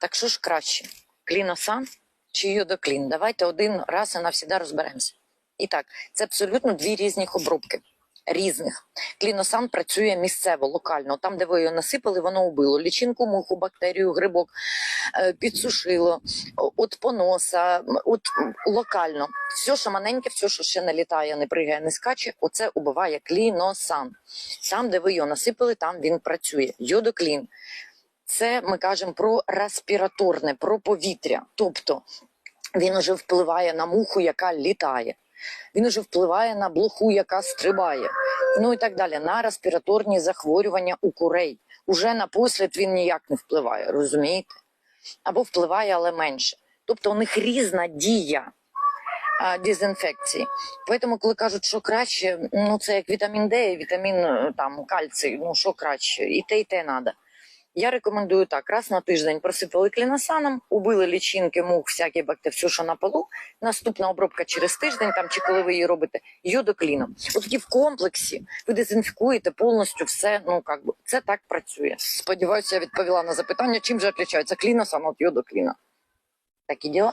Так що ж краще? Кліносан чи йодоклін? Давайте один раз і навсіда розберемося. І так, це абсолютно дві різні обробки. Різних. Кліносан працює місцево, локально. Там, де ви його насипали, воно убило. Лічинку, муху, бактерію, грибок е, підсушило, от поноса, от локально. Все, що маленьке, все, що ще не літає, не пригає, не скаче, оце убиває кліносан. Там, де ви його насипали, там він працює. Йодоклін. Це ми кажемо про респіраторне, про повітря. Тобто він уже впливає на муху, яка літає. Він уже впливає на блоху, яка стрибає. Ну і так далі. На респіраторні захворювання у курей. Уже на послід він ніяк не впливає, розумієте? Або впливає, але менше. Тобто у них різна дія а, дезінфекції. Тому, коли кажуть, що краще, ну це як вітамін Д, вітамін е, там кальцій, ну що краще, і те, і те треба. Я рекомендую так: раз на тиждень просипали кліносаном, убили лічинки, мух, всякі бактерії, все, що на полу. Наступна обробка через тиждень, там чи коли ви її робите, йодокліном. От тоді в комплексі ви дезінфікуєте повністю все. Ну як би це так працює. Сподіваюся, я відповіла на запитання, чим же відрізняється кліносан від йодокліна. Такі діла.